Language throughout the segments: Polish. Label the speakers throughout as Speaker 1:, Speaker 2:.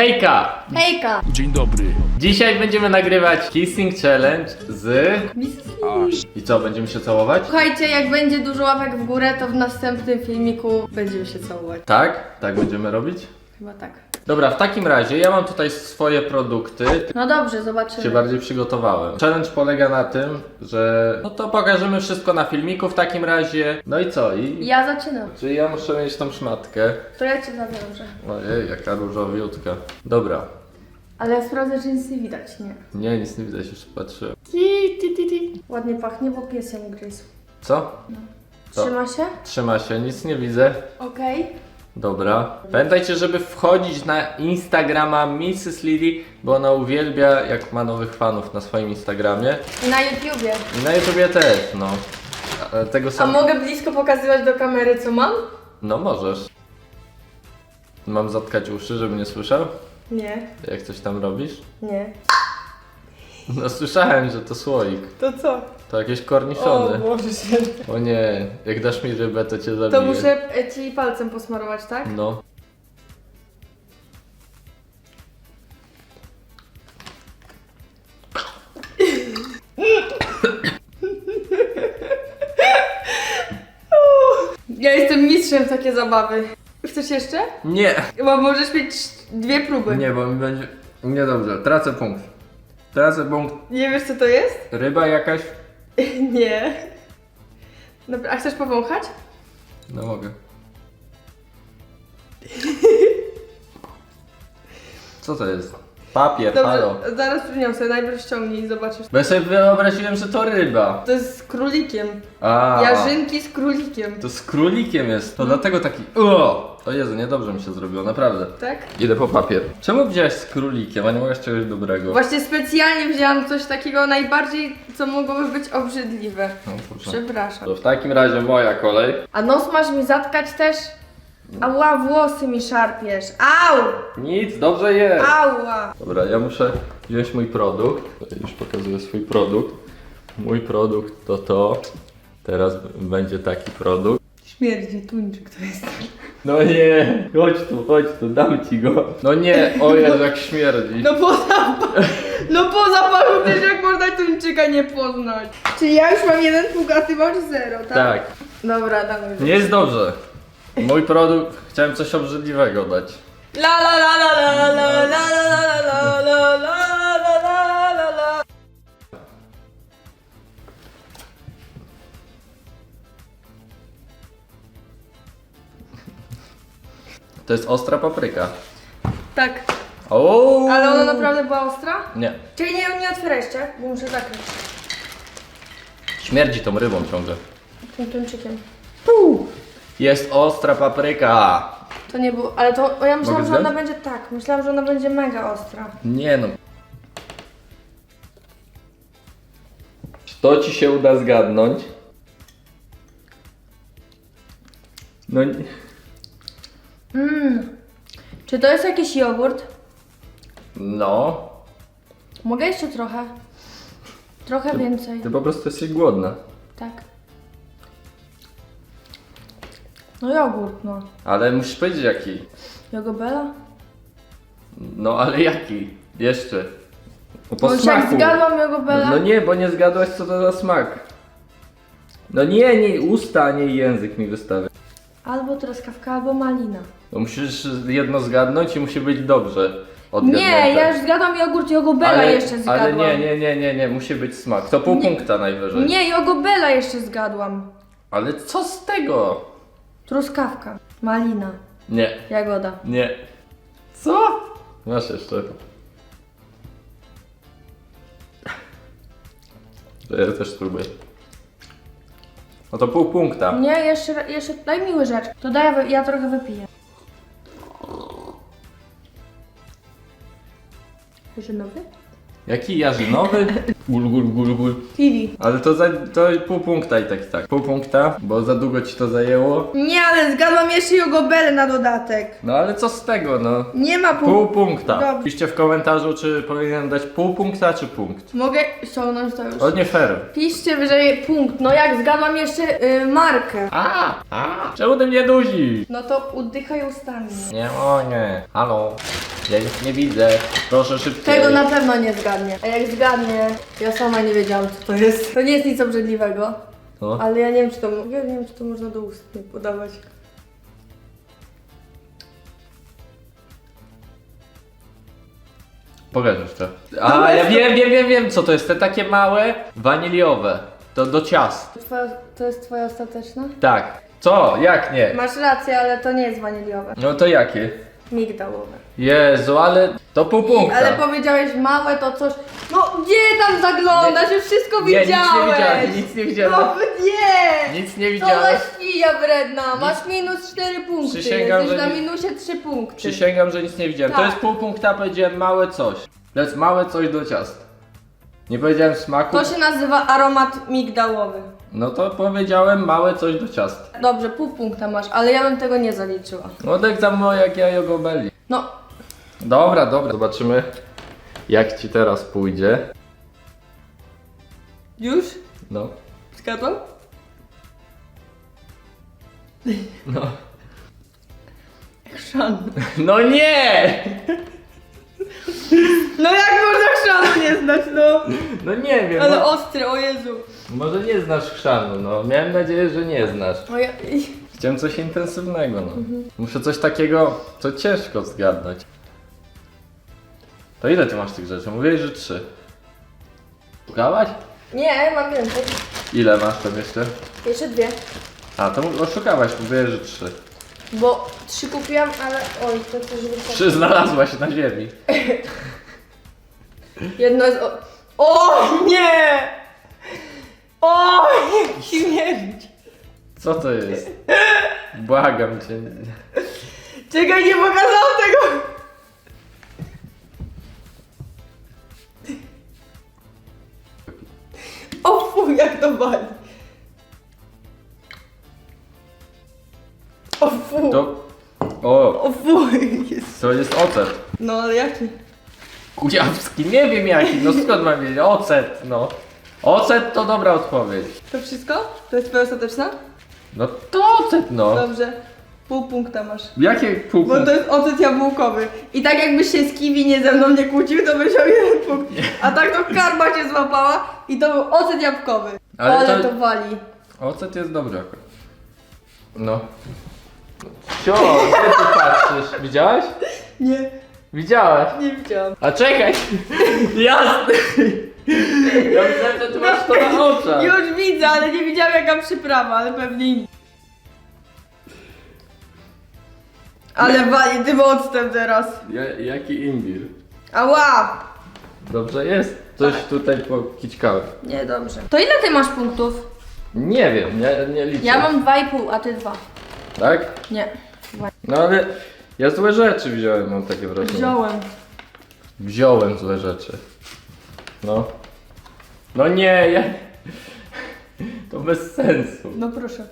Speaker 1: Hejka!
Speaker 2: Hejka!
Speaker 3: Dzień dobry.
Speaker 1: Dzisiaj będziemy nagrywać Kissing Challenge z... I co, będziemy się całować?
Speaker 2: Słuchajcie, jak będzie dużo łapek w górę, to w następnym filmiku będziemy się całować.
Speaker 1: Tak? Tak będziemy robić?
Speaker 2: Chyba tak.
Speaker 1: Dobra, w takim razie ja mam tutaj swoje produkty.
Speaker 2: No dobrze,
Speaker 1: Się
Speaker 2: zobaczymy.
Speaker 1: bardziej przygotowałem. Challenge polega na tym, że no to pokażemy wszystko na filmiku w takim razie. No i co? I...
Speaker 2: Ja zaczynam.
Speaker 1: Czy ja muszę mieć tą szmatkę?
Speaker 2: To ja cię zawiążę.
Speaker 1: Ojej, jaka różowiutka. Dobra.
Speaker 2: Ale ja sprawdzę, czy nic nie widać. Nie.
Speaker 1: Nie, nic nie widać, już patrzyłem.
Speaker 2: Ładnie pachnie, bo pies ją gryzł.
Speaker 1: Co? To.
Speaker 2: Trzyma się?
Speaker 1: Trzyma się, nic nie widzę.
Speaker 2: Okej.
Speaker 1: Dobra. Pamiętajcie, żeby wchodzić na Instagrama Mrs. Lily, bo ona uwielbia, jak ma nowych fanów na swoim Instagramie.
Speaker 2: I na YouTubie.
Speaker 1: I na YouTubie też, no. A, Tego
Speaker 2: A mogę blisko pokazywać do kamery, co mam?
Speaker 1: No możesz. Mam zatkać uszy, żeby nie słyszał?
Speaker 2: Nie.
Speaker 1: Jak coś tam robisz?
Speaker 2: Nie.
Speaker 1: No słyszałem, że to słoik.
Speaker 2: To co?
Speaker 1: To jakieś korniszony.
Speaker 2: Boże się.
Speaker 1: O nie, jak dasz mi rybę, to cię zabiję.
Speaker 2: To muszę e, ci palcem posmarować, tak?
Speaker 1: No.
Speaker 2: Ja jestem mistrzem w takie zabawy. Chcesz jeszcze?
Speaker 1: Nie!
Speaker 2: Bo możesz mieć dwie próby.
Speaker 1: Nie, bo mi będzie... Niedobrze, tracę punkt. Tracę punkt.
Speaker 2: Nie wiesz co to jest?
Speaker 1: Ryba jakaś?
Speaker 2: Nie. Dobra, a chcesz powąchać?
Speaker 1: No mogę. Co to jest? Papier, halo.
Speaker 2: Dobrze, zaraz przyniosę, najpierw ściągnij i zobaczysz.
Speaker 1: Bo ja sobie wyobraziłem, że to ryba.
Speaker 2: To jest z królikiem.
Speaker 1: A.
Speaker 2: Jarzynki z królikiem.
Speaker 1: To z królikiem jest, to dlatego taki... O! O Jezu, niedobrze mi się zrobiło, naprawdę.
Speaker 2: Tak?
Speaker 1: Idę po papier. Czemu wziąłeś z królikiem, a nie mogłeś czegoś dobrego?
Speaker 2: Właśnie specjalnie wzięłam coś takiego najbardziej, co mogłoby być obrzydliwe.
Speaker 1: No.
Speaker 2: Przepraszam.
Speaker 1: To w takim razie moja kolej.
Speaker 2: A nos masz mi zatkać też? Ała, włosy mi szarpiesz. Au!
Speaker 1: Nic, dobrze jest.
Speaker 2: Ała!
Speaker 1: Dobra, ja muszę wziąć mój produkt. Tutaj Już pokazuję swój produkt. Mój produkt to to. Teraz b- będzie taki produkt.
Speaker 2: Śmierdzi tuńczyk to jest.
Speaker 1: No nie, chodź tu, chodź tu, dam ci go. No nie, o Jezu, jak śmierdzi.
Speaker 2: No po zapachu, no po zapachu też jak można tuńczyka nie poznać. Czyli ja już mam jeden punkt, a ty masz zero, tak?
Speaker 1: Tak,
Speaker 2: Dobra, damy.
Speaker 1: nie jest dobrze. Mój produkt, chciałem coś obrzydliwego dać.
Speaker 2: La la la la la la la la la la la la la la la
Speaker 1: To jest ostra papryka.
Speaker 2: Tak,
Speaker 1: O!
Speaker 2: ale ona naprawdę była ostra?
Speaker 1: Nie,
Speaker 2: Czyli nie, nie otwieraj jeszcze, bo muszę zakryć
Speaker 1: śmierdzi tą rybą ciągle.
Speaker 2: tym tuńczykiem.
Speaker 1: Jest ostra papryka.
Speaker 2: To nie było, ale to, o, ja myślałam,
Speaker 1: Mogę
Speaker 2: że ona będzie tak, myślałam, że ona będzie mega ostra.
Speaker 1: Nie no. Czy to ci się uda zgadnąć? No nie.
Speaker 2: Mmm, czy to jest jakiś jogurt?
Speaker 1: No.
Speaker 2: Mogę jeszcze trochę? Trochę więcej,
Speaker 1: Ty po prostu jesteś głodna.
Speaker 2: tak. No jogurt, no.
Speaker 1: Ale musisz powiedzieć jaki.
Speaker 2: Jogobela?
Speaker 1: No ale jaki? Jeszcze. No, po
Speaker 2: Bo już jak
Speaker 1: smaku.
Speaker 2: zgadłam jogobela...
Speaker 1: No, nie, bo nie zgadłaś co to za smak. No nie, nie, usta, nie język mi wystawia.
Speaker 2: Albo truskawka, albo malina.
Speaker 1: No musisz jedno zgadnąć i musi być dobrze. odgadnięte.
Speaker 2: Nie, ja już zgadłam jogurt, jogobela jeszcze zgadłam.
Speaker 1: Ale nie, nie, nie, nie, nie, musi być smak. To pół
Speaker 2: Nie.
Speaker 1: punkta najwyżej.
Speaker 2: Nie, jogobela jeszcze zgadłam.
Speaker 1: Ale co z tego?
Speaker 2: Truskawka, malina,
Speaker 1: Nie,
Speaker 2: jagoda.
Speaker 1: nie. Co? Masz jeszcze. To Ja też spróbuję. No to pół punkta.
Speaker 2: Nie, jeszcze, jeszcze, daj mi łyżeczkę. To daj, ja, wy- ja trochę wypiję. Jarzynowy?
Speaker 1: Jaki jarzynowy? Gul, gul, gul, gul.
Speaker 2: Kiwi.
Speaker 1: Ale to, za, to pół punkta i tak i tak. Pół punkta, bo za długo ci to zajęło.
Speaker 2: Nie, ale zgadłam jeszcze jogobelę na dodatek.
Speaker 1: No ale co z tego, no?
Speaker 2: Nie ma
Speaker 1: Pół
Speaker 2: pół.
Speaker 1: punkta.
Speaker 2: Dobrze.
Speaker 1: Piszcie w komentarzu, czy powinienem dać pół punkta, czy punkt.
Speaker 2: Mogę ściągnąć to już.
Speaker 1: To nie fair.
Speaker 2: Piszcie wyżej punkt. No jak zgadłam jeszcze y, markę.
Speaker 1: A, a, czemu ty mnie duzi?
Speaker 2: No to udychaj ustami.
Speaker 1: Nie, o nie. Halo. Ja nic nie widzę. Proszę szybciej.
Speaker 2: Tego na pewno nie zgadnie. A jak zgadnie, ja sama nie wiedziałam co to jest. To nie jest nic obrzydliwego.
Speaker 1: No.
Speaker 2: Ale ja nie wiem czy to, ja nie wiem, czy to można do ust nie podawać.
Speaker 1: Pokaż jeszcze. A, ja wiem, wiem, wiem, wiem, co to jest. Te takie małe, waniliowe. To do ciast.
Speaker 2: Twoja, to jest twoja ostateczna?
Speaker 1: Tak. Co? Jak nie?
Speaker 2: Masz rację, ale to nie jest waniliowe.
Speaker 1: No to jakie?
Speaker 2: Migdałowe.
Speaker 1: Jezu, ale to pół punkta.
Speaker 2: Ale powiedziałeś małe to coś. No gdzie tam zaglądasz? Już wszystko
Speaker 1: nie, nic nie
Speaker 2: widziałeś!
Speaker 1: widziałem, nic nie widziałem.
Speaker 2: No nie!
Speaker 1: Nic nie
Speaker 2: To
Speaker 1: widziałem.
Speaker 2: za wredna! Masz minus 4 punkty.
Speaker 1: Przysięgam,
Speaker 2: Jesteś
Speaker 1: że
Speaker 2: na
Speaker 1: nie-
Speaker 2: minusie 3 punkty.
Speaker 1: Przysięgam, że nic nie widziałem. To
Speaker 2: Tak.
Speaker 1: jest pół punkta, powiedziałem małe coś. To jest małe coś do ciast. Nie powiedziałem smaku.
Speaker 2: To się nazywa aromat migdałowy.
Speaker 1: No to powiedziałem małe coś do ciast.
Speaker 2: Dobrze, pół punkta masz, ale ja bym tego nie zaliczyła.
Speaker 1: No tak samo jak ja jogobeli.
Speaker 2: No,
Speaker 1: Dobra, dobra. Zobaczymy jak ci teraz pójdzie.
Speaker 2: już?
Speaker 1: No.
Speaker 2: Zgadłam?
Speaker 1: No.
Speaker 2: Chrzan.
Speaker 1: No nie!
Speaker 2: No jak można chrzanu nie znać, no?
Speaker 1: No nie wiem.
Speaker 2: Ale
Speaker 1: no,
Speaker 2: ostry, o Jezu.
Speaker 1: może nie znasz chrzanu, no. Miałem nadzieję, że nie znasz.
Speaker 2: O ja...
Speaker 1: Chciałem coś intensywnego, no. Muszę coś takiego, co ciężko zgadnąć. To ile ty masz tych rzeczy? Mówiłeś, że trzy. Szukałaś?
Speaker 2: Nie, mam więcej.
Speaker 1: Ile masz tam jeszcze?
Speaker 2: Jeszcze dwie.
Speaker 1: A, to mu- oszukałaś, mówiłeś, że trzy.
Speaker 2: Bo trzy kupiłam, ale... Oj, to coś wypadło.
Speaker 1: Trzy znalazłaś na ziemi.
Speaker 2: Jedno jest o... O nie! O, jak śmierć!
Speaker 1: Co to jest? Błagam cię.
Speaker 2: Czekaj, nie pokazałam tego! O fuj, jak to wali. O fuj.
Speaker 1: To... O,
Speaker 2: O. Jest.
Speaker 1: to jest ocet.
Speaker 2: No ale jaki?
Speaker 1: Kujawski, nie wiem jaki, no skąd mam wiedzieć? Ocet, no. Ocet to dobra odpowiedź.
Speaker 2: To wszystko? To jest twoja ostateczna?
Speaker 1: No to ocet, no.
Speaker 2: Dobrze. Pół punkta masz.
Speaker 1: Jakie pół
Speaker 2: Bo to jest ocet jabłkowy. I tak jakbyś się z kiwi nie ze mną nie kłócił, to byś miał jeden punkt. A tak to karma cię złapała i to był ocet jabłkowy.
Speaker 1: Ale
Speaker 2: Ale,
Speaker 1: to-
Speaker 2: to... wali.
Speaker 1: Ocet jest dobry akurat. No. Cio, gdzie ty patrzysz? Widziałaś?
Speaker 2: Nie,
Speaker 1: Widziałaś.
Speaker 2: nie widziałam.
Speaker 1: A czekaj! Jasny! Ja myślałem, że ty masz to na oczach.
Speaker 2: Już widzę, ale nie widziałam jaka przyprawa, ale pewnie nie. Ale wali tym octem teraz.
Speaker 1: Ja, jaki imbir?
Speaker 2: Ała!
Speaker 1: Dobrze jest? Coś tutaj pokićkałem.
Speaker 2: Nie, dobrze. To ile ty masz punktów?
Speaker 1: Nie wiem, nie, nie liczę.
Speaker 2: Ja mam 2,5, a ty 2.
Speaker 1: Tak?
Speaker 2: Nie.
Speaker 1: No ale ja złe rzeczy wziąłem, mam takie wrażenie.
Speaker 2: Wziąłem.
Speaker 1: Wziąłem złe rzeczy. No. No nie, ja... To bez sensu.
Speaker 2: No proszę.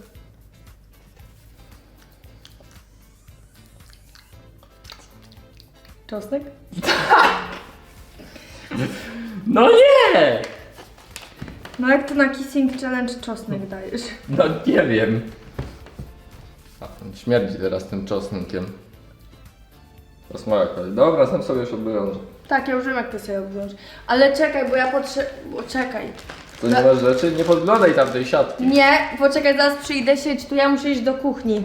Speaker 2: Czosnek?
Speaker 1: No nie!
Speaker 2: No jak to na Kissing Challenge czosnek dajesz?
Speaker 1: No nie wiem. A, śmierdzi teraz tym czosnkiem. To jest moja kolej. Dobra, sam sobie już obwiążę.
Speaker 2: Tak, ja już wiem jak to sobie obwiąż. Ale czekaj, bo ja potrzebuję... Czekaj.
Speaker 1: To nie ma rzeczy, nie podglądaj tamtej siatki.
Speaker 2: Nie, poczekaj, zaraz przyjdę sieć, tu ja muszę iść do kuchni.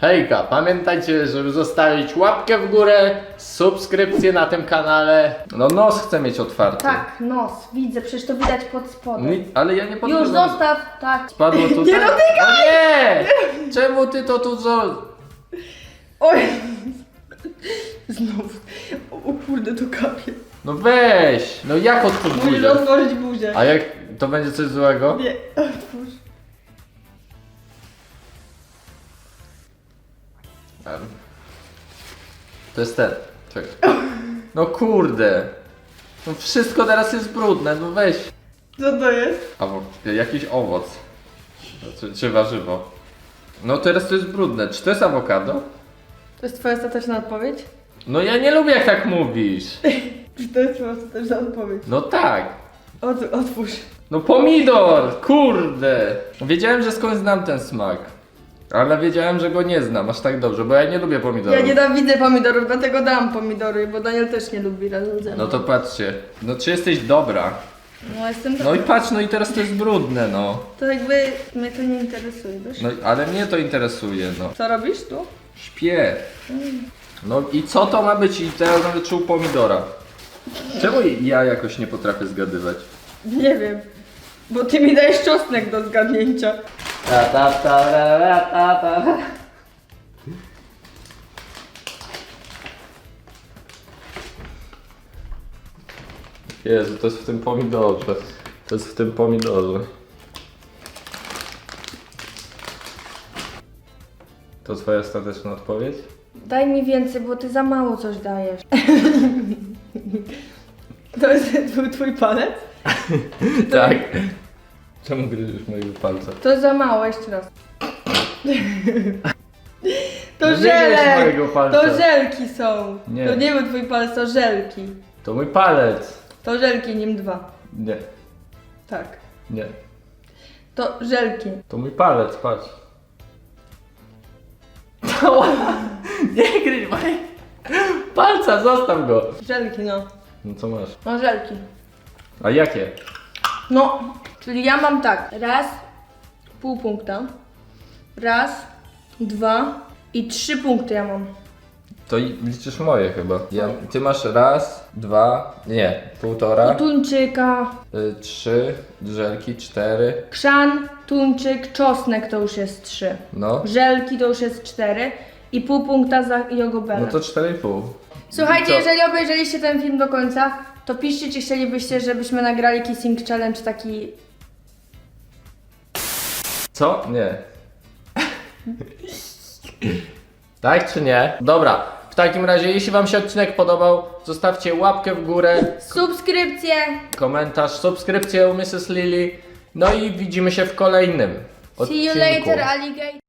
Speaker 1: Hejka, pamiętajcie, żeby zostawić łapkę w górę, subskrypcję na tym kanale. No nos chcę mieć otwarty.
Speaker 2: Tak, nos, widzę, przecież to widać pod spodem.
Speaker 1: Ni- Ale ja nie
Speaker 2: Już
Speaker 1: podglądam.
Speaker 2: zostaw, tak.
Speaker 1: Spadło tutaj.
Speaker 2: Nie dotykaj!
Speaker 1: O nie! Czemu ty to tu zo...
Speaker 2: Oj! Znowu. O, o kurde, to kapie.
Speaker 1: No weź! No jak otwórz
Speaker 2: Musisz
Speaker 1: buzię?
Speaker 2: otworzyć buzię.
Speaker 1: A jak to będzie coś złego?
Speaker 2: Nie, otwórz.
Speaker 1: To jest ten. Czekaj. No kurde. No wszystko teraz jest brudne, no weź.
Speaker 2: Co to jest?
Speaker 1: Albo jakiś owoc. Czy, czy warzywo. No teraz to jest brudne. Czy to jest awokado?
Speaker 2: To jest twoja ostateczna odpowiedź?
Speaker 1: No ja nie lubię jak tak mówisz.
Speaker 2: Czy to jest twoja ostateczna odpowiedź?
Speaker 1: No tak.
Speaker 2: Ot, otwórz.
Speaker 1: No pomidor! Kurde! Wiedziałem, że skąd znam ten smak. Ale wiedziałem, że go nie znam aż tak dobrze, bo ja nie lubię pomidorów.
Speaker 2: Ja nienawidzę pomidorów, dlatego dam pomidory, bo Daniel też nie lubi razem ze mną.
Speaker 1: No to patrzcie, no czy jesteś dobra?
Speaker 2: No jestem
Speaker 1: No i patrz, no i teraz to jest brudne, no.
Speaker 2: To jakby mnie to nie interesuje, wiesz?
Speaker 1: No ale mnie to interesuje, no.
Speaker 2: Co robisz tu?
Speaker 1: Śpię. No i co to ma być? I teraz będę czuł pomidora. Czemu ja jakoś nie potrafię zgadywać?
Speaker 2: Nie wiem. Bo ty mi dajesz czosnek do zgadnięcia.
Speaker 1: Ta, ta, ta, ra, ra, ta, ta. Jezu, to jest w tym pomidorze. To jest w tym pomidorze. To twoja ostateczna odpowiedź?
Speaker 2: Daj mi więcej, bo ty za mało coś dajesz. To jest twój, twój palec?
Speaker 1: Tak. Czemu gryziesz mojego palca?
Speaker 2: To za mało, jeszcze raz. To
Speaker 1: No nie gryź
Speaker 2: żelek!
Speaker 1: mojego palca.
Speaker 2: To żelki są.
Speaker 1: Nie.
Speaker 2: To nie był twój palec, to żelki.
Speaker 1: To mój palec.
Speaker 2: To żelki, nim dwa.
Speaker 1: Nie,
Speaker 2: Tak.
Speaker 1: nie.
Speaker 2: To żelki.
Speaker 1: To mój palec, patrz. nie gryź mojego palca, zostaw go.
Speaker 2: Żelki, no.
Speaker 1: No co masz?
Speaker 2: No żelki.
Speaker 1: A jakie?
Speaker 2: No, czyli ja mam tak. Raz, pół punkta. Raz, dwa i trzy punkty ja mam.
Speaker 1: To i- liczysz moje chyba. Ja, ty masz raz, dwa, nie, półtora,
Speaker 2: Tuńczyka,
Speaker 1: y, trzy, żelki, cztery,
Speaker 2: krzan, tuńczyk, czosnek to już jest trzy.
Speaker 1: no.
Speaker 2: Żelki to już jest cztery. I pół punkta za jogobelę.
Speaker 1: No to cztery i pół.
Speaker 2: Słuchajcie,
Speaker 1: Co?
Speaker 2: jeżeli obejrzeliście ten film do końca, to piszcie, czy chcielibyście, żebyśmy nagrali Kissing Challenge taki...
Speaker 1: Co? Nie. tak czy nie? Dobra, w takim razie, jeśli wam się odcinek podobał, zostawcie łapkę w górę,
Speaker 2: Subskrypcje!
Speaker 1: komentarz, subskrypcję u Mrs. Lily. No i widzimy się w kolejnym
Speaker 2: See you
Speaker 1: odcinku.
Speaker 2: later, alligator!